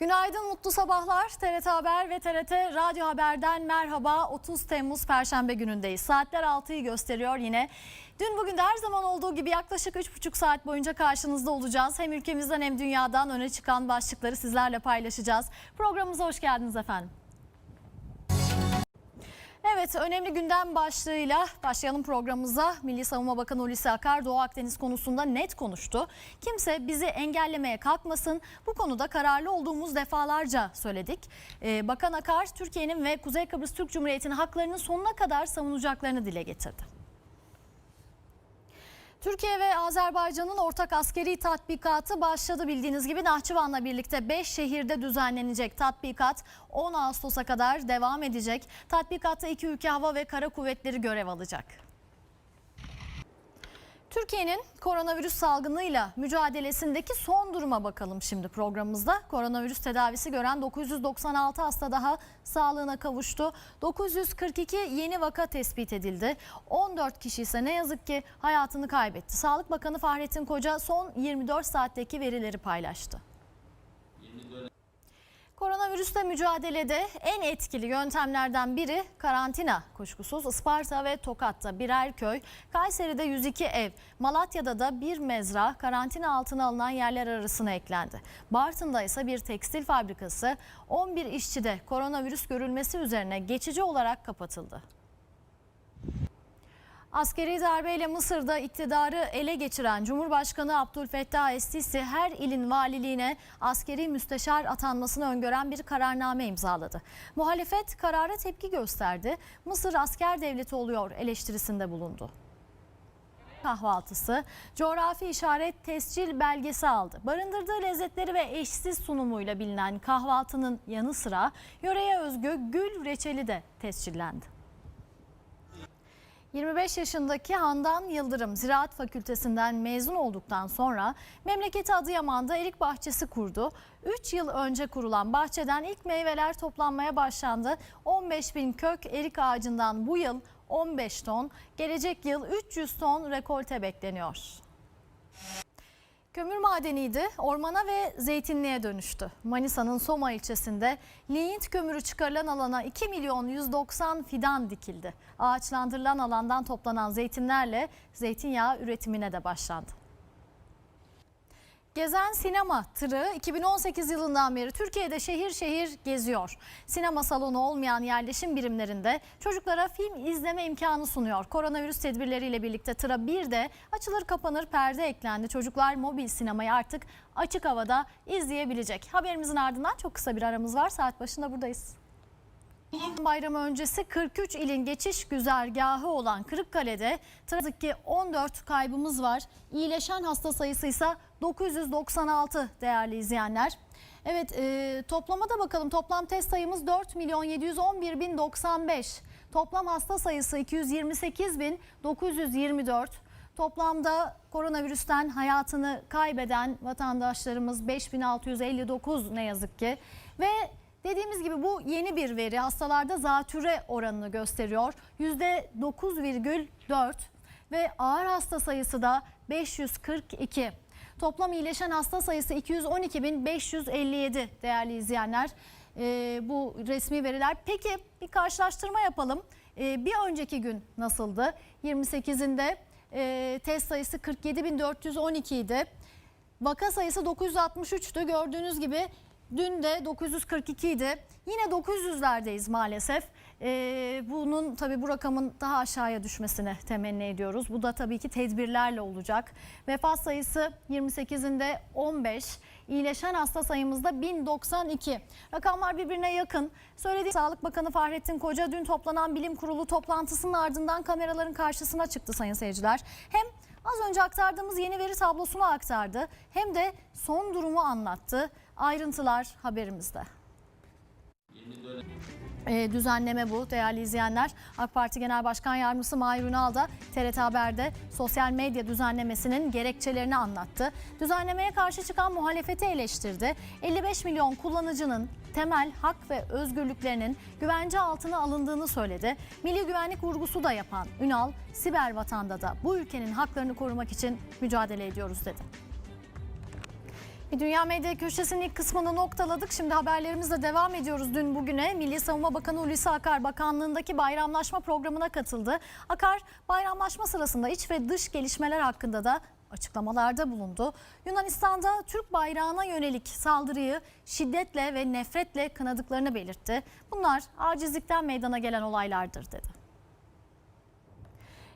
Günaydın, mutlu sabahlar. TRT Haber ve TRT Radyo Haber'den merhaba. 30 Temmuz Perşembe günündeyiz. Saatler 6'yı gösteriyor yine. Dün bugün de her zaman olduğu gibi yaklaşık 3,5 saat boyunca karşınızda olacağız. Hem ülkemizden hem dünyadan öne çıkan başlıkları sizlerle paylaşacağız. Programımıza hoş geldiniz efendim. Evet önemli gündem başlığıyla başlayalım programımıza. Milli Savunma Bakanı Hulusi Akar Doğu Akdeniz konusunda net konuştu. Kimse bizi engellemeye kalkmasın. Bu konuda kararlı olduğumuz defalarca söyledik. Ee, Bakan Akar Türkiye'nin ve Kuzey Kıbrıs Türk Cumhuriyeti'nin haklarını sonuna kadar savunacaklarını dile getirdi. Türkiye ve Azerbaycan'ın ortak askeri tatbikatı başladı bildiğiniz gibi Nahçıvan'la birlikte 5 şehirde düzenlenecek tatbikat 10 Ağustos'a kadar devam edecek. Tatbikatta iki ülke hava ve kara kuvvetleri görev alacak. Türkiye'nin koronavirüs salgınıyla mücadelesindeki son duruma bakalım şimdi programımızda. Koronavirüs tedavisi gören 996 hasta daha sağlığına kavuştu. 942 yeni vaka tespit edildi. 14 kişi ise ne yazık ki hayatını kaybetti. Sağlık Bakanı Fahrettin Koca son 24 saatteki verileri paylaştı. Koronavirüsle mücadelede en etkili yöntemlerden biri karantina kuşkusuz. Isparta ve Tokat'ta birer köy, Kayseri'de 102 ev, Malatya'da da bir mezra karantina altına alınan yerler arasına eklendi. Bartın'da ise bir tekstil fabrikası 11 işçide koronavirüs görülmesi üzerine geçici olarak kapatıldı. Askeri darbeyle Mısır'da iktidarı ele geçiren Cumhurbaşkanı Abdülfettah Es-Sisi her ilin valiliğine askeri müsteşar atanmasını öngören bir kararname imzaladı. Muhalefet karara tepki gösterdi. Mısır asker devleti oluyor eleştirisinde bulundu kahvaltısı coğrafi işaret tescil belgesi aldı. Barındırdığı lezzetleri ve eşsiz sunumuyla bilinen kahvaltının yanı sıra yöreye özgü gül reçeli de tescillendi. 25 yaşındaki Handan Yıldırım Ziraat Fakültesinden mezun olduktan sonra memleketi Adıyaman'da erik bahçesi kurdu. 3 yıl önce kurulan bahçeden ilk meyveler toplanmaya başlandı. 15 bin kök erik ağacından bu yıl 15 ton, gelecek yıl 300 ton rekolte bekleniyor. Kömür madeniydi, ormana ve zeytinliğe dönüştü. Manisa'nın Soma ilçesinde lignit kömürü çıkarılan alana 2 milyon 190 fidan dikildi. Ağaçlandırılan alandan toplanan zeytinlerle zeytinyağı üretimine de başlandı. Gezen Sinema tırı 2018 yılından beri Türkiye'de şehir şehir geziyor. Sinema salonu olmayan yerleşim birimlerinde çocuklara film izleme imkanı sunuyor. Koronavirüs tedbirleriyle birlikte tıra bir de açılır kapanır perde eklendi. Çocuklar mobil sinemayı artık açık havada izleyebilecek. Haberimizin ardından çok kısa bir aramız var. Saat başında buradayız. Bayramı öncesi 43 ilin geçiş güzergahı olan Kırıkkale'de trafik 14 kaybımız var. İyileşen hasta sayısı ise 996 değerli izleyenler. Evet e, toplama da bakalım toplam test sayımız 4 milyon 711 bin 95. Toplam hasta sayısı 228 bin 924. Toplamda koronavirüsten hayatını kaybeden vatandaşlarımız 5659 ne yazık ki. Ve Dediğimiz gibi bu yeni bir veri hastalarda zatüre oranını gösteriyor. %9,4 ve ağır hasta sayısı da 542. Toplam iyileşen hasta sayısı 212.557 değerli izleyenler. Ee, bu resmi veriler. Peki bir karşılaştırma yapalım. Ee, bir önceki gün nasıldı? 28'inde e, test sayısı 47.412 idi. Vaka sayısı 963'tü. Gördüğünüz gibi Dün de 942 idi. Yine 900'lerdeyiz maalesef. Ee, bunun tabii bu rakamın daha aşağıya düşmesini temenni ediyoruz. Bu da tabii ki tedbirlerle olacak. Vefat sayısı 28'inde 15. İyileşen hasta sayımızda 1092. Rakamlar birbirine yakın. Söylediği Sağlık Bakanı Fahrettin Koca dün toplanan bilim kurulu toplantısının ardından kameraların karşısına çıktı sayın seyirciler. Hem Az önce aktardığımız yeni veri tablosunu aktardı hem de son durumu anlattı. Ayrıntılar haberimizde. E, düzenleme bu değerli izleyenler. AK Parti Genel Başkan Yardımcısı Mahir Ünal da TRT Haber'de sosyal medya düzenlemesinin gerekçelerini anlattı. Düzenlemeye karşı çıkan muhalefeti eleştirdi. 55 milyon kullanıcının temel hak ve özgürlüklerinin güvence altına alındığını söyledi. Milli güvenlik vurgusu da yapan Ünal, siber vatanda da bu ülkenin haklarını korumak için mücadele ediyoruz dedi. Bir Dünya Medya Köşesi'nin ilk kısmını noktaladık. Şimdi haberlerimizle devam ediyoruz dün bugüne. Milli Savunma Bakanı Hulusi Akar bakanlığındaki bayramlaşma programına katıldı. Akar bayramlaşma sırasında iç ve dış gelişmeler hakkında da açıklamalarda bulundu. Yunanistan'da Türk bayrağına yönelik saldırıyı şiddetle ve nefretle kınadıklarını belirtti. Bunlar acizlikten meydana gelen olaylardır dedi.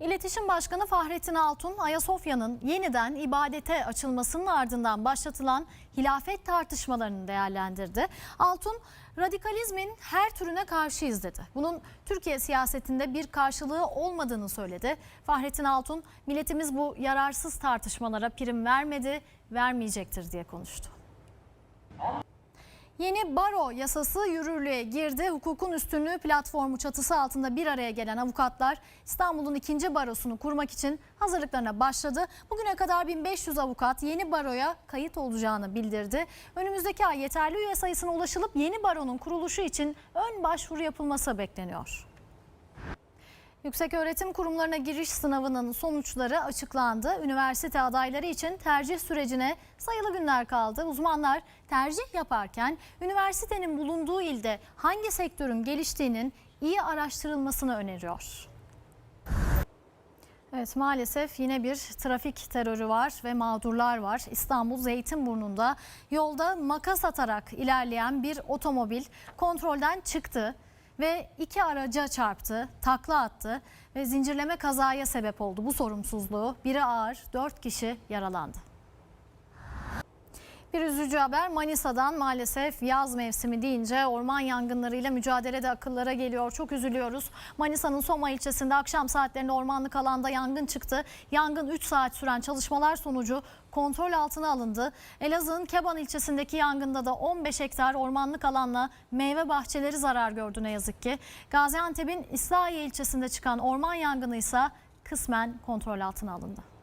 İletişim Başkanı Fahrettin Altun, Ayasofya'nın yeniden ibadete açılmasının ardından başlatılan hilafet tartışmalarını değerlendirdi. Altun, radikalizmin her türüne karşıyız dedi. Bunun Türkiye siyasetinde bir karşılığı olmadığını söyledi. Fahrettin Altun, milletimiz bu yararsız tartışmalara prim vermedi, vermeyecektir diye konuştu. Yeni baro yasası yürürlüğe girdi. Hukukun üstünlüğü platformu çatısı altında bir araya gelen avukatlar İstanbul'un ikinci barosunu kurmak için hazırlıklarına başladı. Bugüne kadar 1500 avukat yeni baroya kayıt olacağını bildirdi. Önümüzdeki ay yeterli üye sayısına ulaşılıp yeni baronun kuruluşu için ön başvuru yapılması bekleniyor. Yükseköğretim kurumlarına giriş sınavının sonuçları açıklandı. Üniversite adayları için tercih sürecine sayılı günler kaldı. Uzmanlar tercih yaparken üniversitenin bulunduğu ilde hangi sektörün geliştiğinin iyi araştırılmasını öneriyor. Evet maalesef yine bir trafik terörü var ve mağdurlar var. İstanbul Zeytinburnu'nda yolda makas atarak ilerleyen bir otomobil kontrolden çıktı ve iki araca çarptı, takla attı ve zincirleme kazaya sebep oldu bu sorumsuzluğu. Biri ağır, dört kişi yaralandı. Bir üzücü haber Manisa'dan maalesef yaz mevsimi deyince orman yangınlarıyla mücadelede akıllara geliyor. Çok üzülüyoruz. Manisa'nın Soma ilçesinde akşam saatlerinde ormanlık alanda yangın çıktı. Yangın 3 saat süren çalışmalar sonucu kontrol altına alındı. Elazığ'ın Keban ilçesindeki yangında da 15 hektar ormanlık alanla meyve bahçeleri zarar gördü ne yazık ki. Gaziantep'in İslahiye ilçesinde çıkan orman yangını ise kısmen kontrol altına alındı.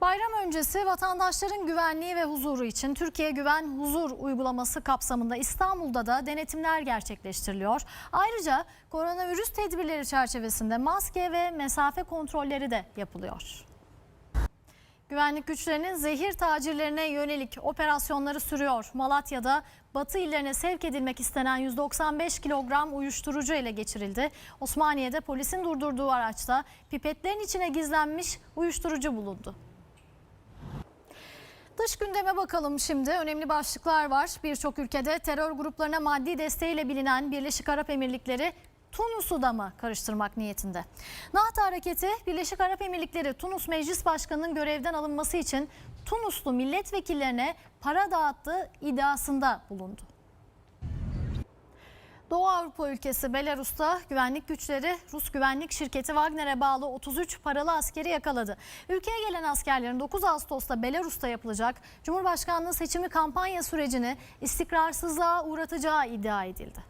Bayram öncesi vatandaşların güvenliği ve huzuru için Türkiye Güven Huzur uygulaması kapsamında İstanbul'da da denetimler gerçekleştiriliyor. Ayrıca koronavirüs tedbirleri çerçevesinde maske ve mesafe kontrolleri de yapılıyor. Güvenlik güçlerinin zehir tacirlerine yönelik operasyonları sürüyor. Malatya'da batı illerine sevk edilmek istenen 195 kilogram uyuşturucu ele geçirildi. Osmaniye'de polisin durdurduğu araçta pipetlerin içine gizlenmiş uyuşturucu bulundu. Dış gündeme bakalım şimdi. Önemli başlıklar var. Birçok ülkede terör gruplarına maddi desteğiyle bilinen Birleşik Arap Emirlikleri Tunus'u da mı karıştırmak niyetinde? Nahta Hareketi Birleşik Arap Emirlikleri Tunus Meclis Başkanı'nın görevden alınması için Tunuslu milletvekillerine para dağıttığı iddiasında bulundu. Doğu Avrupa ülkesi Belarus'ta güvenlik güçleri Rus güvenlik şirketi Wagner'e bağlı 33 paralı askeri yakaladı. Ülkeye gelen askerlerin 9 Ağustos'ta Belarus'ta yapılacak Cumhurbaşkanlığı seçimi kampanya sürecini istikrarsızlığa uğratacağı iddia edildi.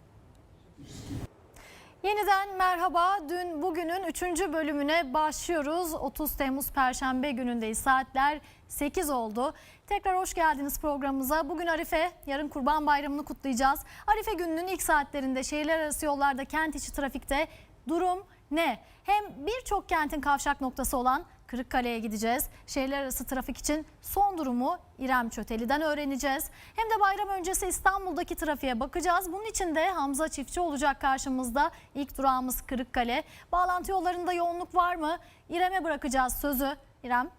Yeniden merhaba. Dün bugünün 3. bölümüne başlıyoruz. 30 Temmuz Perşembe günündeyiz. Saatler 8 oldu. Tekrar hoş geldiniz programımıza. Bugün Arife, yarın Kurban Bayramı'nı kutlayacağız. Arife gününün ilk saatlerinde şehirler arası yollarda kent içi trafikte durum ne? Hem birçok kentin kavşak noktası olan Kırıkkale'ye gideceğiz. Şehirler arası trafik için son durumu İrem Çöteli'den öğreneceğiz. Hem de bayram öncesi İstanbul'daki trafiğe bakacağız. Bunun için de Hamza Çiftçi olacak karşımızda. İlk durağımız Kırıkkale. Bağlantı yollarında yoğunluk var mı? İrem'e bırakacağız sözü. İrem.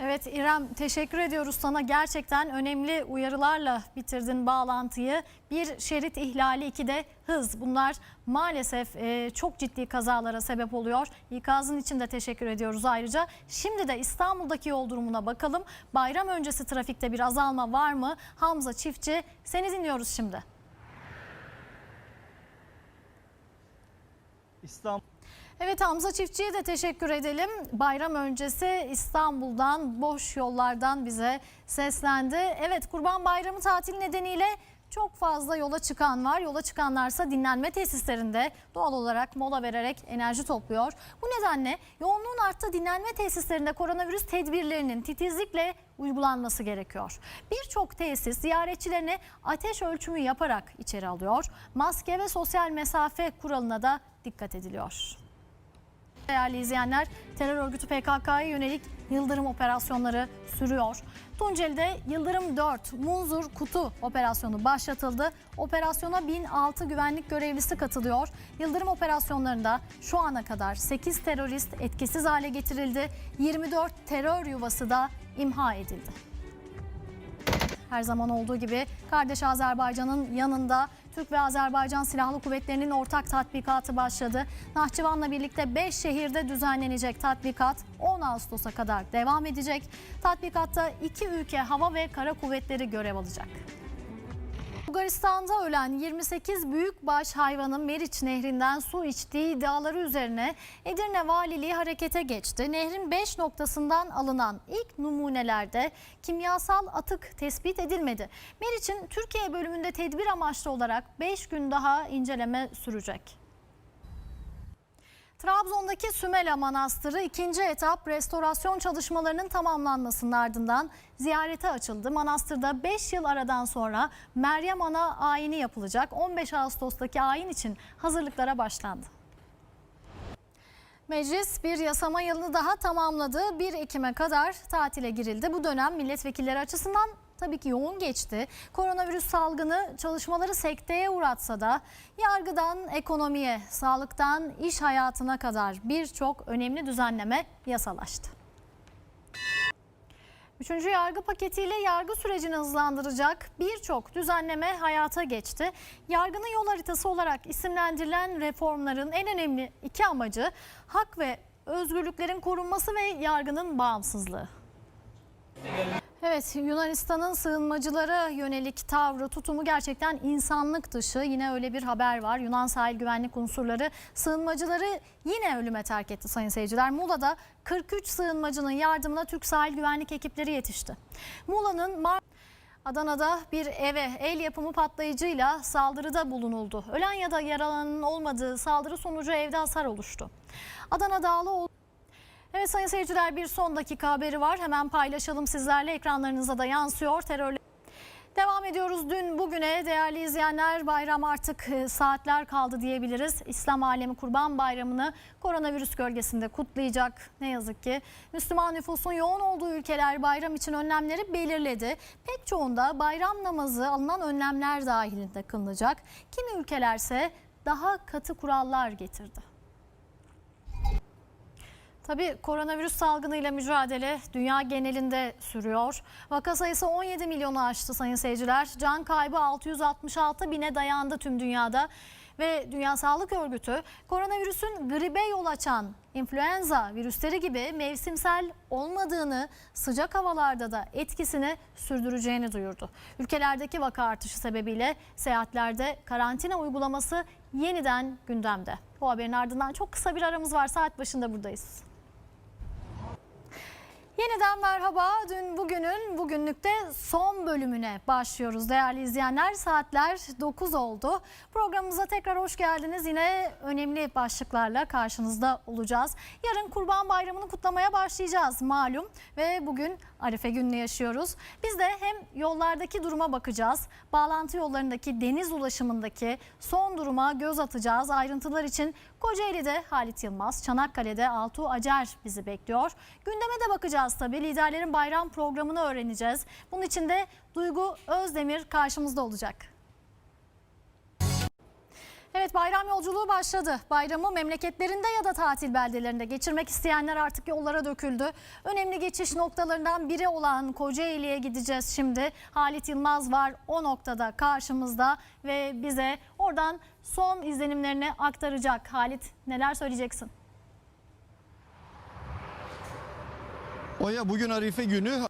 Evet İrem teşekkür ediyoruz sana. Gerçekten önemli uyarılarla bitirdin bağlantıyı. Bir şerit ihlali, iki de hız. Bunlar maalesef e, çok ciddi kazalara sebep oluyor. İkazın için de teşekkür ediyoruz ayrıca. Şimdi de İstanbul'daki yol durumuna bakalım. Bayram öncesi trafikte bir azalma var mı? Hamza Çiftçi seni dinliyoruz şimdi. İstanbul Evet Hamza Çiftçi'ye de teşekkür edelim. Bayram öncesi İstanbul'dan, boş yollardan bize seslendi. Evet Kurban Bayramı tatil nedeniyle çok fazla yola çıkan var. Yola çıkanlarsa dinlenme tesislerinde doğal olarak mola vererek enerji topluyor. Bu nedenle yoğunluğun arttığı dinlenme tesislerinde koronavirüs tedbirlerinin titizlikle uygulanması gerekiyor. Birçok tesis ziyaretçilerini ateş ölçümü yaparak içeri alıyor. Maske ve sosyal mesafe kuralına da dikkat ediliyor. Değerli izleyenler, terör örgütü PKK'ya yönelik yıldırım operasyonları sürüyor. Tunceli'de Yıldırım 4 Munzur Kutu operasyonu başlatıldı. Operasyona 1006 güvenlik görevlisi katılıyor. Yıldırım operasyonlarında şu ana kadar 8 terörist etkisiz hale getirildi. 24 terör yuvası da imha edildi. Her zaman olduğu gibi kardeş Azerbaycan'ın yanında Türk ve Azerbaycan Silahlı Kuvvetleri'nin ortak tatbikatı başladı. Nahçıvan'la birlikte 5 şehirde düzenlenecek tatbikat 10 Ağustos'a kadar devam edecek. Tatbikatta iki ülke hava ve kara kuvvetleri görev alacak. Bulgaristan'da ölen 28 büyükbaş hayvanın Meriç Nehri'nden su içtiği iddiaları üzerine Edirne Valiliği harekete geçti. Nehrin 5 noktasından alınan ilk numunelerde kimyasal atık tespit edilmedi. Meriç'in Türkiye bölümünde tedbir amaçlı olarak 5 gün daha inceleme sürecek. Trabzon'daki Sümela Manastırı ikinci etap restorasyon çalışmalarının tamamlanmasının ardından ziyarete açıldı. Manastırda 5 yıl aradan sonra Meryem Ana ayini yapılacak. 15 Ağustos'taki ayin için hazırlıklara başlandı. Meclis bir yasama yılını daha tamamladı. 1 Ekim'e kadar tatile girildi. Bu dönem milletvekilleri açısından tabii ki yoğun geçti. Koronavirüs salgını çalışmaları sekteye uğratsa da yargıdan ekonomiye, sağlıktan iş hayatına kadar birçok önemli düzenleme yasalaştı. Üçüncü yargı paketiyle yargı sürecini hızlandıracak birçok düzenleme hayata geçti. Yargının yol haritası olarak isimlendirilen reformların en önemli iki amacı hak ve özgürlüklerin korunması ve yargının bağımsızlığı. Evet Yunanistan'ın sığınmacılara yönelik tavrı tutumu gerçekten insanlık dışı. Yine öyle bir haber var. Yunan sahil güvenlik unsurları sığınmacıları yine ölüme terk etti sayın seyirciler. Muğla'da 43 sığınmacının yardımına Türk sahil güvenlik ekipleri yetişti. Muğla'nın Mar Adana'da bir eve el yapımı patlayıcıyla saldırıda bulunuldu. Ölen ya da yaralananın olmadığı saldırı sonucu evde hasar oluştu. Adana Dağlıoğlu Evet sayın seyirciler bir son dakika haberi var. Hemen paylaşalım sizlerle ekranlarınıza da yansıyor. Terörle Devam ediyoruz dün bugüne değerli izleyenler bayram artık e, saatler kaldı diyebiliriz. İslam alemi Kurban Bayramı'nı koronavirüs gölgesinde kutlayacak ne yazık ki. Müslüman nüfusun yoğun olduğu ülkeler bayram için önlemleri belirledi. Pek çoğunda bayram namazı alınan önlemler dahilinde kılınacak. Kimi ülkelerse daha katı kurallar getirdi. Tabii koronavirüs salgınıyla mücadele dünya genelinde sürüyor. Vaka sayısı 17 milyonu aştı sayın seyirciler. Can kaybı 666 bine dayandı tüm dünyada. Ve Dünya Sağlık Örgütü koronavirüsün gribe yol açan influenza virüsleri gibi mevsimsel olmadığını, sıcak havalarda da etkisini sürdüreceğini duyurdu. Ülkelerdeki vaka artışı sebebiyle seyahatlerde karantina uygulaması yeniden gündemde. Bu haberin ardından çok kısa bir aramız var. Saat başında buradayız. Yeniden merhaba. Dün bugünün bugünlükte son bölümüne başlıyoruz değerli izleyenler. Saatler 9 oldu. Programımıza tekrar hoş geldiniz. Yine önemli başlıklarla karşınızda olacağız. Yarın Kurban Bayramı'nı kutlamaya başlayacağız malum ve bugün Arife gününü yaşıyoruz. Biz de hem yollardaki duruma bakacağız. Bağlantı yollarındaki deniz ulaşımındaki son duruma göz atacağız. Ayrıntılar için Kocaeli'de Halit Yılmaz, Çanakkale'de Altuğ Acar bizi bekliyor. Gündeme de bakacağız tabii. Liderlerin bayram programını öğreneceğiz. Bunun için de Duygu Özdemir karşımızda olacak. Evet bayram yolculuğu başladı. Bayramı memleketlerinde ya da tatil beldelerinde geçirmek isteyenler artık yollara döküldü. Önemli geçiş noktalarından biri olan Kocaeli'ye gideceğiz şimdi. Halit Yılmaz var o noktada karşımızda ve bize oradan son izlenimlerini aktaracak. Halit neler söyleyeceksin? Oya bugün Arife günü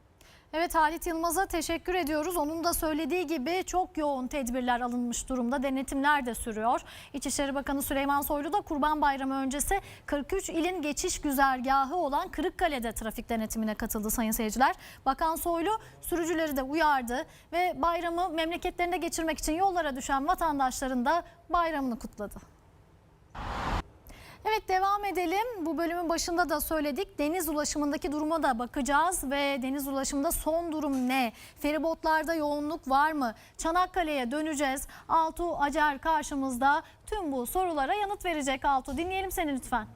Evet Halit Yılmaz'a teşekkür ediyoruz. Onun da söylediği gibi çok yoğun tedbirler alınmış durumda. Denetimler de sürüyor. İçişleri Bakanı Süleyman Soylu da Kurban Bayramı öncesi 43 ilin geçiş güzergahı olan Kırıkkale'de trafik denetimine katıldı sayın seyirciler. Bakan Soylu sürücüleri de uyardı ve bayramı memleketlerinde geçirmek için yollara düşen vatandaşların da bayramını kutladı. Evet devam edelim. Bu bölümün başında da söyledik. Deniz ulaşımındaki duruma da bakacağız ve deniz ulaşımında son durum ne? Feribotlarda yoğunluk var mı? Çanakkale'ye döneceğiz. Altu Acar karşımızda tüm bu sorulara yanıt verecek Altu. Dinleyelim seni lütfen.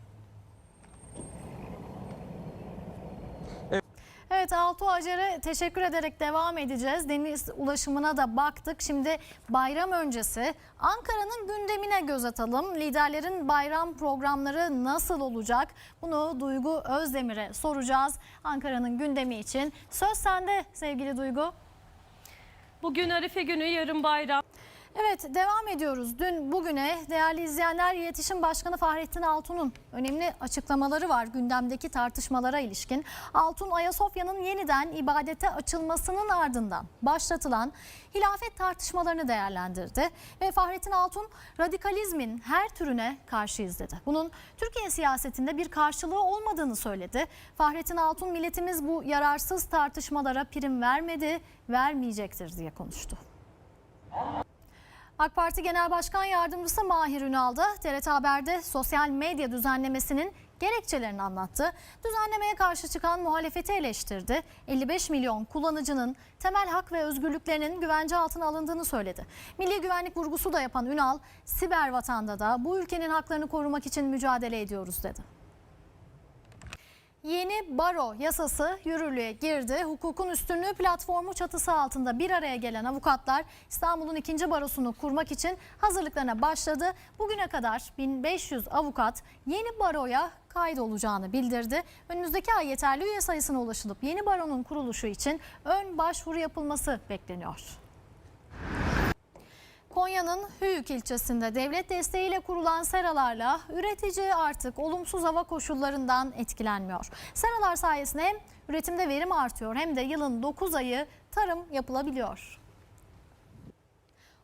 Evet Altu Acar'a teşekkür ederek devam edeceğiz. Deniz ulaşımına da baktık. Şimdi bayram öncesi Ankara'nın gündemine göz atalım. Liderlerin bayram programları nasıl olacak? Bunu Duygu Özdemir'e soracağız. Ankara'nın gündemi için. Söz sende sevgili Duygu. Bugün Arife günü, yarın bayram. Evet devam ediyoruz. Dün bugüne değerli izleyenler İletişim Başkanı Fahrettin Altun'un önemli açıklamaları var gündemdeki tartışmalara ilişkin. Altun Ayasofya'nın yeniden ibadete açılmasının ardından başlatılan hilafet tartışmalarını değerlendirdi. Ve Fahrettin Altun radikalizmin her türüne karşıyız dedi. Bunun Türkiye siyasetinde bir karşılığı olmadığını söyledi. Fahrettin Altun milletimiz bu yararsız tartışmalara prim vermedi, vermeyecektir diye konuştu. AK Parti Genel Başkan Yardımcısı Mahir Ünal da TRT Haber'de sosyal medya düzenlemesinin gerekçelerini anlattı. Düzenlemeye karşı çıkan muhalefeti eleştirdi. 55 milyon kullanıcının temel hak ve özgürlüklerinin güvence altına alındığını söyledi. Milli güvenlik vurgusu da yapan Ünal, siber vatanda da bu ülkenin haklarını korumak için mücadele ediyoruz dedi. Yeni baro yasası yürürlüğe girdi. Hukukun üstünlüğü platformu çatısı altında bir araya gelen avukatlar İstanbul'un ikinci barosunu kurmak için hazırlıklarına başladı. Bugüne kadar 1500 avukat yeni baroya kaydolacağını bildirdi. Önümüzdeki ay yeterli üye sayısına ulaşılıp yeni baronun kuruluşu için ön başvuru yapılması bekleniyor. Konya'nın Hüyük ilçesinde devlet desteğiyle kurulan seralarla üretici artık olumsuz hava koşullarından etkilenmiyor. Seralar sayesinde hem üretimde verim artıyor hem de yılın 9 ayı tarım yapılabiliyor.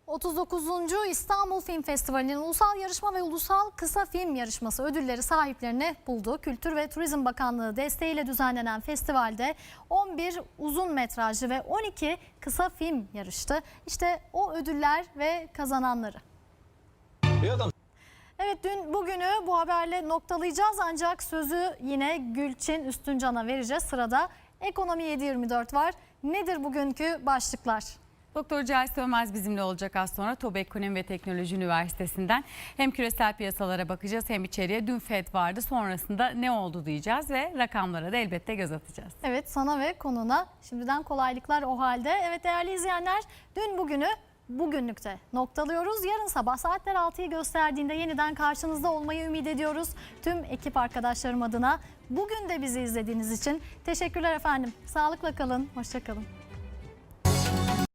39. İstanbul Film Festivali'nin ulusal yarışma ve ulusal kısa film yarışması ödülleri sahiplerini buldu. Kültür ve Turizm Bakanlığı desteğiyle düzenlenen festivalde 11 uzun metrajlı ve 12 kısa film yarıştı. İşte o ödüller ve kazananları. Evet dün bugünü bu haberle noktalayacağız ancak sözü yine Gülçin Üstüncan'a vereceğiz. Sırada Ekonomi 724 var. Nedir bugünkü başlıklar? Doktor Cahit Sönmez bizimle olacak az sonra TOB Ekonomi ve Teknoloji Üniversitesi'nden. Hem küresel piyasalara bakacağız hem içeriye. Dün FED vardı sonrasında ne oldu diyeceğiz ve rakamlara da elbette göz atacağız. Evet sana ve konuna şimdiden kolaylıklar o halde. Evet değerli izleyenler dün bugünü bugünlükte noktalıyoruz. Yarın sabah saatler 6'yı gösterdiğinde yeniden karşınızda olmayı ümit ediyoruz. Tüm ekip arkadaşlarım adına bugün de bizi izlediğiniz için teşekkürler efendim. Sağlıkla kalın, hoşçakalın.